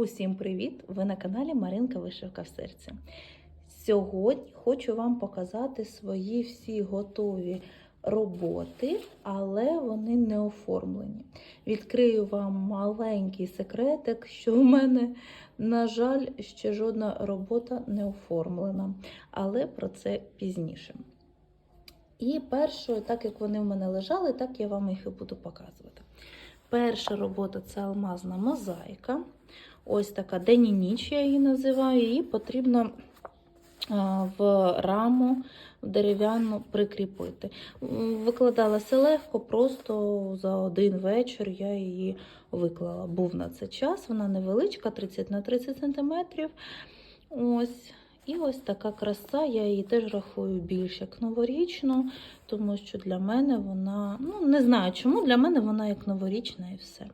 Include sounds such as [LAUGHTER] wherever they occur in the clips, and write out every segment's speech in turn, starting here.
Усім привіт! Ви на каналі Маринка Вишивка в серці. Сьогодні хочу вам показати свої всі готові роботи, але вони не оформлені. Відкрию вам маленький секретик, що в мене, на жаль, ще жодна робота не оформлена, але про це пізніше. І першою, так як вони в мене лежали, так я вам їх і буду показувати. Перша робота це алмазна мозаїка. Ось така день і ніч я її називаю. Її потрібно в раму дерев'яну прикріпити. Викладалася легко, просто за один вечір я її виклала. Був на це час, вона невеличка, 30 на 30 см. Ось. І ось така краса, я її теж рахую більш як новорічну, тому що для мене вона, ну не знаю чому, для мене вона як новорічна і все.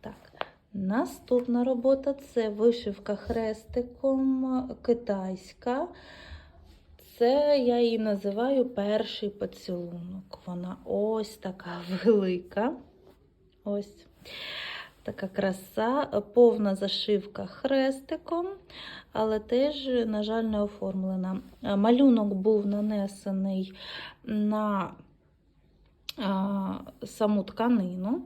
Так, наступна робота це вишивка хрестиком китайська. Це я її називаю перший поцілунок. Вона ось така [LAUGHS] велика. Ось така краса, повна зашивка хрестиком, але теж, на жаль, не оформлена. Малюнок був нанесений на саму тканину.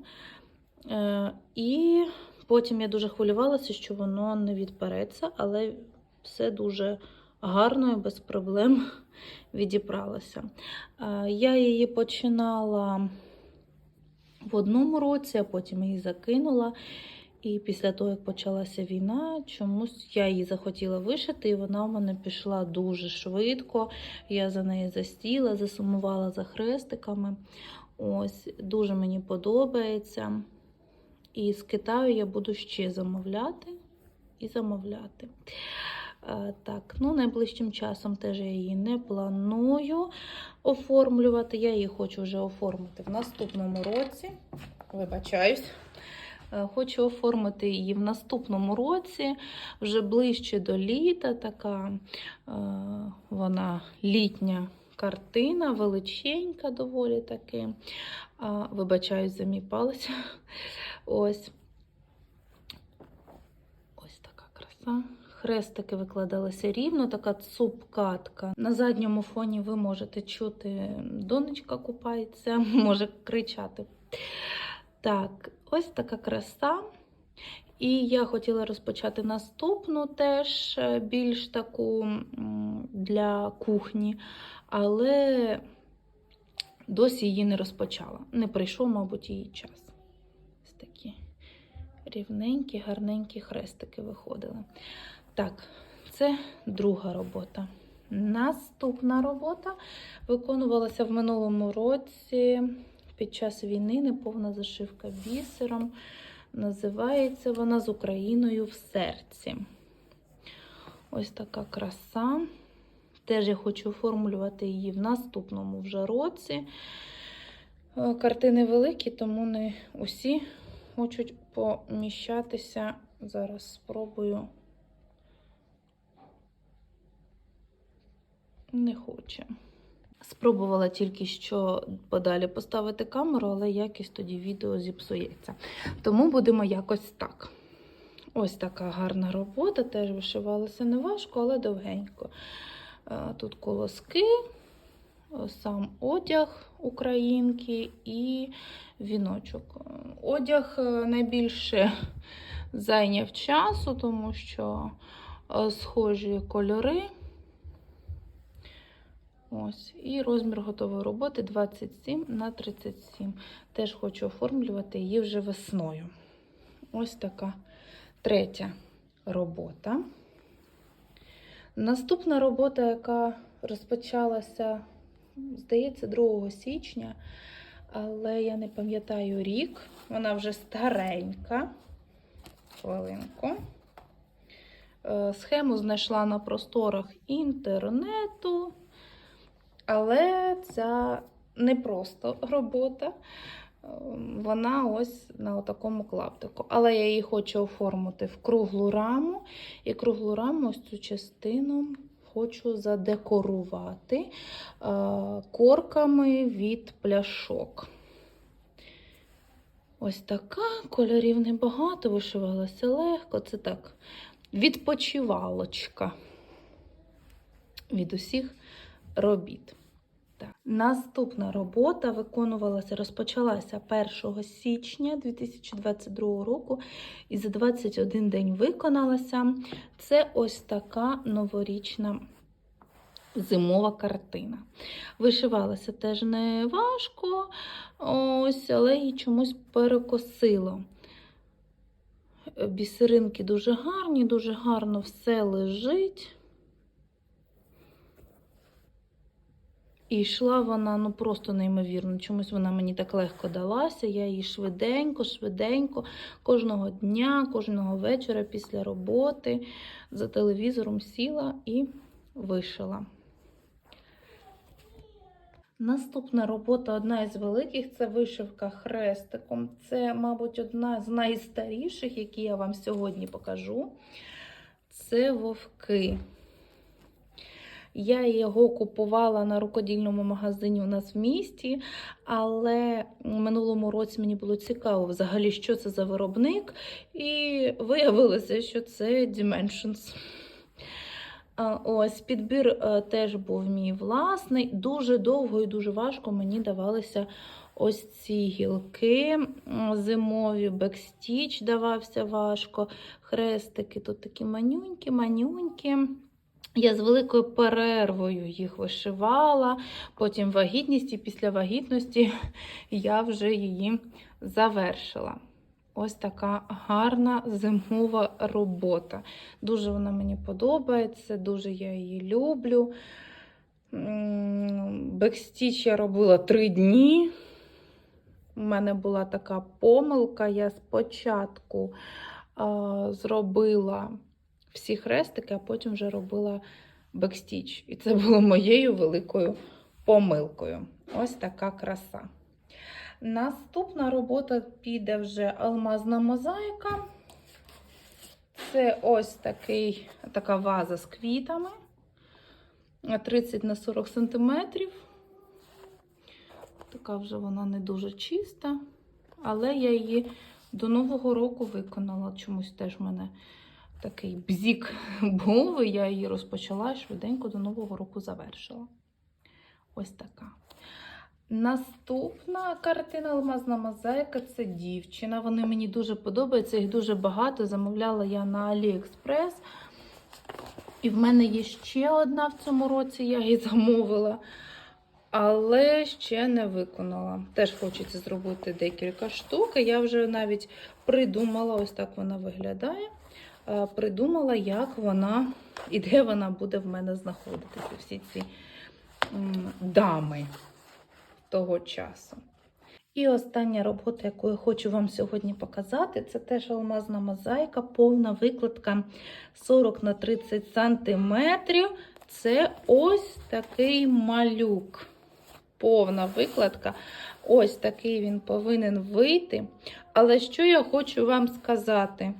Е, І потім я дуже хвилювалася, що воно не відпереться, але все дуже гарно і без проблем [LAUGHS] відібралося. Е, Я її починала в одному році, а потім її закинула. І після того, як почалася війна, чомусь я її захотіла вишити, і вона в мене пішла дуже швидко. Я за нею застіла, засумувала за хрестиками. Ось, дуже мені подобається. І з Китаю я буду ще замовляти і замовляти. Е, Так, ну найближчим часом теж я її не планую оформлювати. Я її хочу вже оформити в наступному році. Вибачаюсь. Е, Хочу оформити її в наступному році, вже ближче до літа. Така е, вона літня картина, величенька, доволі таки. А, Вибачаюсь за палець. Ось. Ось така краса. Хрестики викладалися рівно, така цупкатка. На задньому фоні ви можете чути, донечка купається, [LAUGHS] може кричати. Так, ось така краса. І я хотіла розпочати наступну теж е, більш таку для кухні, але досі її не розпочала. Не прийшов, мабуть, її час. Ось такі рівненькі, гарненькі хрестики виходили. Так, це друга робота. Наступна робота виконувалася в минулому році під час війни, неповна зашивка бісером. Називається вона з Україною в серці. Ось така краса. Теж я хочу оформлювати її в наступному вже році. Е, Картини великі, тому не усі хочуть поміщатися. Зараз спробую. Не хоче. Спробувала тільки що подалі поставити камеру, але якість тоді відео зіпсується. Тому будемо якось так. Ось така гарна робота, теж вишивалася не важко, але довгенько. Е, Тут колоски, е, сам одяг українки і віночок. Е, Одяг найбільше [LAUGHS] зайняв часу, тому що схожі кольори. Ось, і розмір готової роботи 27 на 37. Теж хочу оформлювати її вже весною. Ось така третя робота. Наступна робота, яка розпочалася, здається, 2 січня, але я не пам'ятаю рік. Вона вже старенька. Хвилинку. Е, Схему знайшла на просторах інтернету. Але це не просто робота. Ем, Вона ось на такому клаптику. Але я її хочу оформити в круглу раму. І круглу раму, ось цю частину, хочу задекорувати е, корками від пляшок. Ось така, кольорів небагато, вишивалася легко. Це так, відпочивалочка від усіх робіт. Так. Наступна робота виконувалася, розпочалася 1 січня 2022 року і за 21 день виконалася. Це ось така новорічна зимова картина. Вишивалася теж не важко, ось, але її чомусь перекосило. Бісеринки дуже гарні, дуже гарно все лежить. І йшла вона ну просто неймовірно. Чомусь вона мені так легко далася. Я її швиденько, швиденько, кожного дня, кожного вечора після роботи за телевізором сіла і вишила. Наступна робота, одна із великих, це вишивка хрестиком. Це, мабуть, одна з найстаріших, які я вам сьогодні покажу. Це вовки. Я його купувала на рукодільному магазині у нас в місті, але минулому році мені було цікаво взагалі, що це за виробник, і виявилося, що це Dimensions. Ось підбір е, теж був мій власний. Дуже довго і дуже важко мені давалися ось ці гілки зимові, бекстіч давався важко, хрестики тут такі манюнькі, манюнькі. Я з великою перервою їх вишивала, потім вагітність, і після вагітності [LAUGHS] я вже її завершила. Ось така гарна зимова робота. Дуже вона мені подобається, дуже я її люблю. Бекстіч я робила три дні. У мене була така помилка. Я спочатку а, зробила всі хрестики, а потім вже робила бекстіч. І це було моєю великою помилкою. Ось така краса. Наступна робота піде вже алмазна мозаїка. Це ось такий, така ваза з квітами 30 на 40 см. Така вже вона не дуже чиста, але я її до Нового року виконала. Чомусь теж мене такий бзік [LAUGHS] був, і я її розпочала і швиденько до Нового року завершила. Ось така. Наступна картина Алмазна мозаїка це дівчина. Вони мені дуже подобаються, їх дуже багато. Замовляла я на AliExpress. І в мене є ще одна в цьому році, я її замовила, але ще не виконала. Теж хочеться зробити декілька штук. Я вже навіть придумала, ось так вона виглядає. Е, Придумала, як вона і де вона буде в мене знаходитися. Всі ці дами того часу. І остання робота, яку я хочу вам сьогодні показати, це теж алмазна мозаїка, повна викладка 40 на 30 сантиметрів. Це ось такий малюк. Повна викладка. Ось такий він повинен вийти. Але що я хочу вам сказати?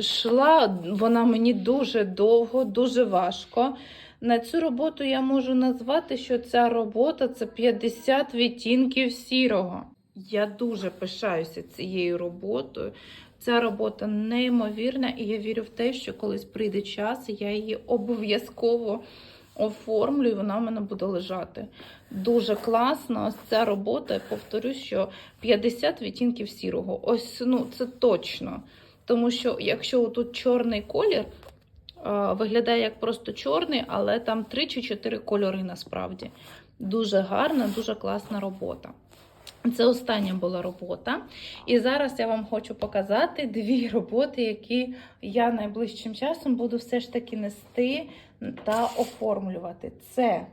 Шла вона мені дуже довго, дуже важко. На цю роботу я можу назвати, що ця робота це 50 відтінків сірого. Я дуже пишаюся цією роботою. Ця робота неймовірна, і я вірю в те, що колись прийде час, я її обов'язково оформлю, і вона в мене буде лежати. Дуже класно. Ось ця робота, я повторю, що 50 відтінків сірого. Ось ну це точно. Тому що якщо тут чорний колір, виглядає як просто чорний, але там 3 чи 4 кольори насправді. Дуже гарна, дуже класна робота. Це остання була робота. І зараз я вам хочу показати дві [LAUGHS] роботи, які я найближчим часом буду все ж таки нести та оформлювати. Це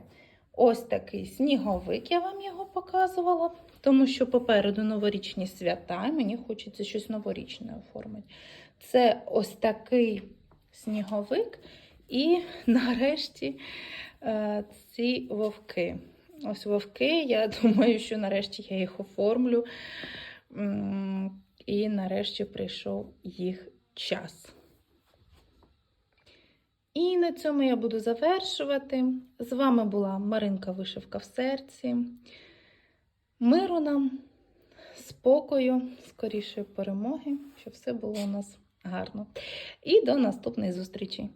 ось такий сніговик, я вам його показувала, тому що попереду новорічні свята, і мені хочеться щось новорічне оформити. Це ось такий сніговик, і [LAUGHS] нарешті е, ці вовки. Ось вовки. Я [LAUGHS] думаю, що нарешті я їх оформлю. І нарешті прийшов їх час. І на цьому я буду завершувати. З вами була Маринка Вишивка в серці. Миру нам, спокою, скорішої перемоги, щоб все було у нас гарно. І до наступної зустрічі!